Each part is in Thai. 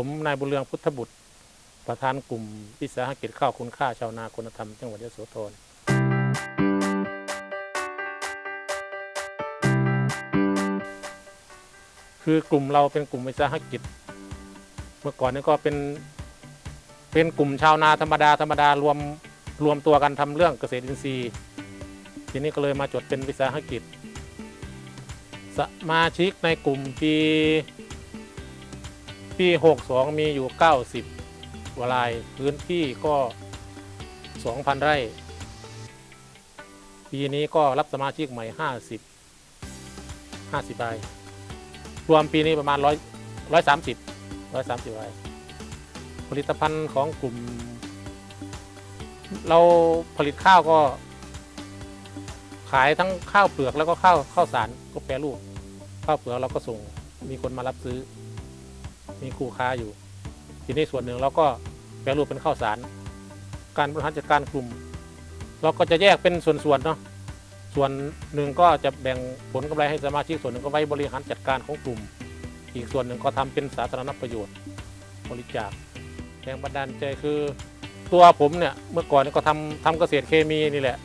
ผมนายบุญเรืองพุทธบุตร ประธานกลุ่มวิสาหกิจข้าวคุณค่าชาวนาคุณธรรมจังหวัดยโสธรคือกลุ่มเราเป็นกลุ่มวิสาหกิจ เมื่อก่อนนี่ก็เป็นเป็นกลุ่มชาวนาธรรมดาธรรมดารวมรวมตัวกันทำเรื่องเกษตรอินทรีย์ ทีนี้ก็เลยมาจดเป็นวิสาหกิจ สมาชิกในกลุ่มปี ปี 62 มีอยู่ 90กว่ารายพื้นที่ก็ 2,000 ไร่ ปีนี้ก็รับสมาชิกใหม่ 50 50รายรวมปีนี้ประมาณ 100 130 130รายผลิตภัณฑ์ของกลุ่ม เราผลิตข้าวก็ ขายทั้งข้าวเปลือกแล้วก็ข้าวข้าวสารก็แปรรูปข้าวเปลือกเราก็ส่งมีคนมารับซื้อ มีคู่ค้าอยู่ ทีนี้ส่วนหนึ่งเราก็แปรรูปเป็นข้าวสาร การบริหารจัดการกลุ่ม เราก็จะแยกเป็นส่วนๆเนาะส่วนหนึ่งก็จะแบ่งผลกำไรให้สมาชิกส่วนหนึ่งก็ไว้บริหารจัดการของกลุ่ม อีกส่วนหนึ่งก็ทำเป็นสาธารณประโยชน์ บริจาคแรงบันดาลใจคือตัวผมเนี่ยเมื่อก่อนก็ทำทำเกษตรเคมีนี่แหละ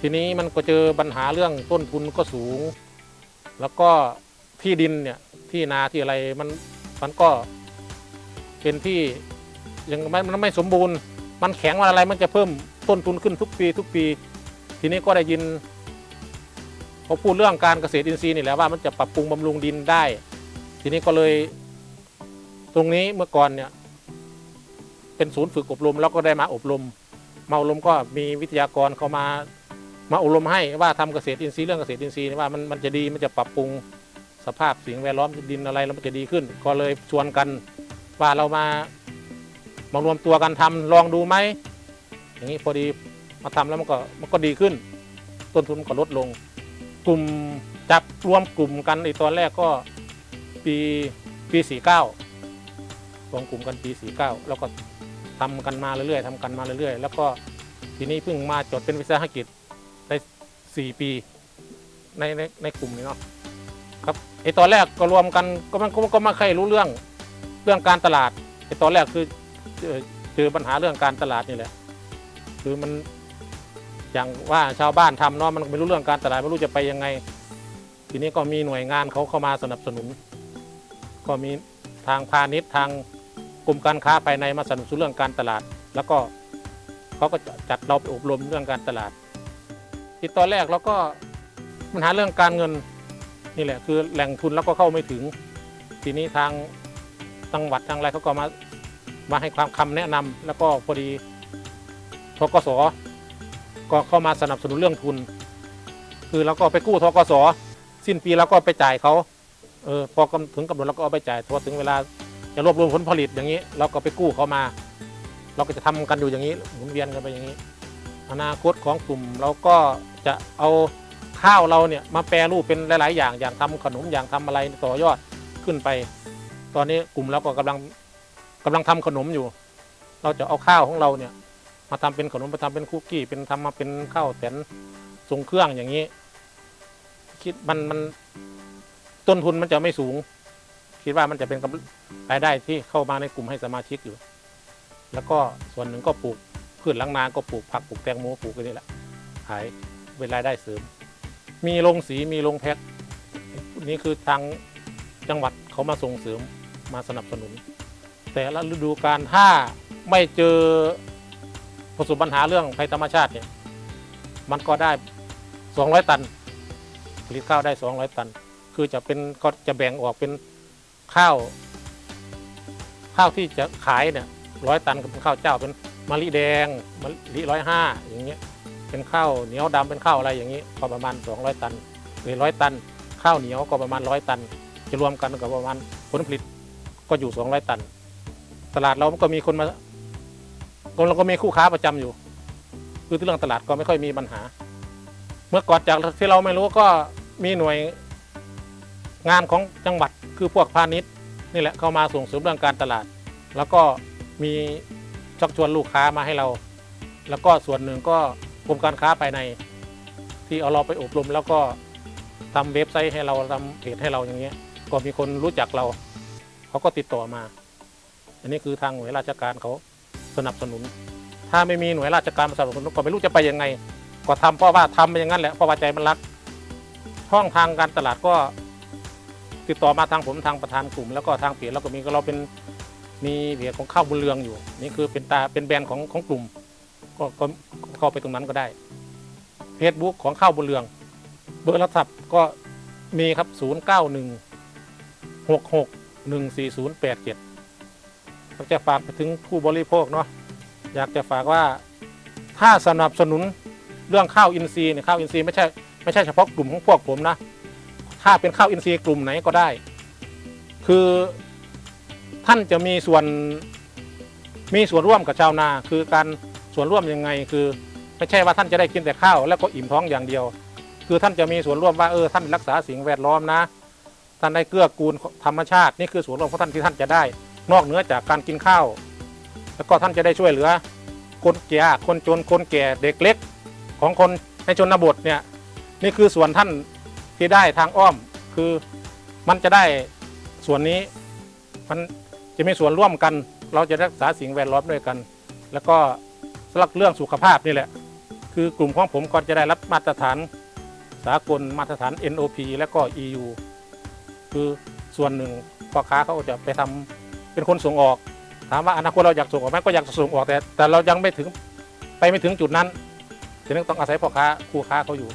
ทีนี้มันก็เจอปัญหาเรื่องต้นทุนก็สูง แล้วก็ที่ดินเนี่ยที่นาที่อะไรมัน มันก็เป็นที่ยังไม่มันไม่สมบูรณ์ มันแข็งมันอะไรมันจะเพิ่มต้นทุนขึ้นทุกปี ทุกปี ทีนี้ก็ได้ยินเขาพูดเรื่องการเกษตรอินทรีย์นี่แหละว่ามันจะปรับปรุงบำรุงดินได้ ทีนี้ก็เลยตรงนี้เมื่อก่อนเนี่ย เป็นศูนย์ฝึกอบรมแล้วก็ได้มาอบรม มาอบรมก็มีวิทยากรเขามามาอบรมให้ว่าทำเกษตรอินทรีย์เรื่องเกษตรอินทรีย์ว่ามันมันจะดีมันจะปรับปรุง สภาพสิ่งแวดล้อมดินอะไรแล้วมันจะดีขึ้น ก็เลยชวนกันว่าเรามามารวมตัวกันทำลองดูไหมอย่างนี้พอดีมาทำแล้วมันก็มันก็ดีขึ้น ต้นทุนก็ลดลง กลุ่มจับรวมกลุ่มกันในตอนแรกก็ปีปีสี่เก้ารวมกลุ่มกันปีสี่เก้าแล้วก็ทำกันมาเรื่อยๆทำกันมาเรื่อยๆ แล้วก็ทีนี้เพิ่งมาจดเป็นวิสาหกิจได้สี่ปีในในในกลุ่มนี้เนาะ ไอตอนแรกก็รวมกันก็มันก็ไม่เคยรู้เรื่องเรื่องการตลาดไอตอนแรกคือเจอเจอปัญหาเรื่องการตลาดนี่แหละคือมันอย่างว่าชาวบ้านทำเนาะมันไม่รู้เรื่องการตลาดไม่รู้จะไปยังไง ทีนี้ก็มีหน่วยงานเขาเข้ามาสนับสนุน ก็มีทางพาณิชย์ทางกรมการค้าภายในมาสนับสนุนเรื่องการตลาด แล้วก็เขาก็จัดเราไปอบรมเรื่องการตลาดที่ตอนแรกเราก็ปัญหาเรื่องการเงิน นี่แหละคือแหล่งทุนแล้วก็เข้าไม่ถึง ทีนี้ทางจังหวัดทางอะไรเขาก็มามาให้ความคำแนะนำแล้วก็พอดีทกสก็เข้ามาสนับสนุนเรื่องทุน คือเราก็ไปกู้ทกสสิ้นปีเราก็ไปจ่ายเขาเออพอถึงกำหนดเราก็เอาไปจ่ายพอถึงเวลาจะรวบรวมผลผลิตอย่างนี้ เราก็ไปกู้เขามา เราก็จะทำกันอยู่อย่างนี้หมุนเวียนกันไปอย่างนี้ อนาคตของกลุ่มเราก็จะเอา ข้าวเราเนี่ยมาแปรรูปเป็นหลาย ๆ อย่างอย่างทำขนมอย่างทำอะไรต่อยอดขึ้นไป ตอนนี้กลุ่มเราก็กำลังกำลังทำขนมอยู่ เราจะเอาข้าวของเราเนี่ย มาทำเป็นขนมมาทำเป็นคุกกี้ เป็นทำมาเป็นข้าวแตนทรงเครื่องอย่างนี้ คิดมันมันต้นทุนมันจะไม่สูง คิดว่ามันจะเป็นกำรายได้ที่เข้ามาในกลุ่มให้สมาชิกอยู่ แล้วก็ส่วนหนึ่งก็ปลูกพืชล้างนาก็ปลูกผักปลูกแตงโมปลูกกันนี่แหละขายเป็นรายได้เสริม มีโรงสีมีโรงแพ็คนี่คือทางจังหวัดเขามาส่งเสริมมาสนับสนุน แต่ละฤดูกาลถ้าไม่เจอประสบปัญหาเรื่องภัยธรรมชาติเนี่ยมันก็ได้ 200 ตัน ผลิตข้าวได้ 200 ตัน คือจะเป็นก็จะแบ่งออกเป็นข้าว ข้าวที่จะขายเนี่ยร้อยตันก็เป็นข้าวเจ้าเป็นมะลิแดงมะลิร้อยห้าอย่างเงี้ย เป็นข้าวเหนียวดำเป็นข้าวอะไรอย่างนี้ก็ประมาณ 200 ตันหรือร้อยตัน ข้าวเหนียวก็ประมาณร้อยตัน จะรวมกันก็ประมาณผลผลิตก็อยู่ 200 ตัน ตลาดเราก็มีคนมาเราก็มีคู่ค้าประจำอยู่ คือเรื่องตลาดก็ไม่ค่อยมีปัญหา เมื่อก่อนจากที่เราไม่รู้ก็มีหน่วยงานของจังหวัดคือพวกพาณิชย์นี่แหละเข้ามาส่งเสริมเรื่องการตลาด แล้วก็มีชักชวนลูกค้ามาให้เรา แล้วก็ส่วนหนึ่งก็ กรมการค้าภายในที่เอาเราไปอบรมแล้วก็ทำเว็บไซต์ให้เราทำเพจให้เราอย่างเงี้ย ก็มีคนรู้จักเรา เขาก็ติดต่อมา อันนี้คือทางหน่วยราชการเขาสนับสนุน ถ้าไม่มีหน่วยราชการมาสนับสนุนก็ไม่รู้จะไปยังไง ก็ทำเพราะว่าทำไปอย่างนั้นแหละเพราะว่าใจมันรัก ช่องทางการตลาดก็ติดต่อมาทางผมทางประธานกลุ่ม แล้วก็ทางเพจแล้วก็มีก็เราเป็นมีเพจของข้าวบุญเรืองอยู่ นี่คือเป็นตาเป็นแบรนด์ของของกลุ่ม ก็ก็เข้าไปตรงนั้นก็ได้เฟซบุ๊กของข้าวบุญเรือง เบอร์โทรศัพท์ก็มีครับ 0 9 1 6 6 1 4 0 8 7ก็จะฝากไปถึงผู้บริโภคเนาะอยากจะฝากว่าถ้าสนับสนุนเรื่องข้าวอินทรีย์เนี่ยข้าวอินทรีย์ไม่ใช่ไม่ใช่เฉพาะกลุ่มของพวกผมนะ ถ้าเป็นข้าวอินทรีย์กลุ่มไหนก็ได้ คือท่านจะมีส่วนมีส่วนร่วมกับชาวนา คือการ ส่วนร่วมยังไงคือ ไม่ใช่ว่าท่านจะได้กินแต่ข้าวแล้วก็อิ่มท้องอย่างเดียว คือท่านจะมีส่วนร่วมว่าเออท่านรักษาสิ่งแวดล้อมนะ ท่านได้เกื้อกูลธรรมชาตินี่คือส่วนร่วมของท่านที่ท่านจะได้ นอกเหนือจากการกินข้าว แล้วก็ท่านจะได้ช่วยเหลือ คนแก่คนจนคนแก่เด็กเล็ก ของคนในชนบทเนี่ยนี่คือส่วนท่านที่ได้ทางอ้อมคือมันจะได้ส่วนนี้มันจะมีส่วนร่วมกัน เราจะรักษาสิ่งแวดล้อมด้วยกัน แล้วก็ เรื่องสุขภาพนี่แหละ คือกลุ่มของผมก็จะได้รับมาตรฐานสากลมาตรฐาน NOP และก็ EU คือส่วนหนึ่งพ่อค้าเขาจะไปทำเป็นคนส่งออก ถามว่าอนาคตเราอยากส่งออกไหมก็อยากส่งออกแต่ แต่เรายังไม่ถึงไปไม่ถึงจุดนั้นฉะนั้นต้องอาศัยพ่อค้าคู่ค้าเขาอยู่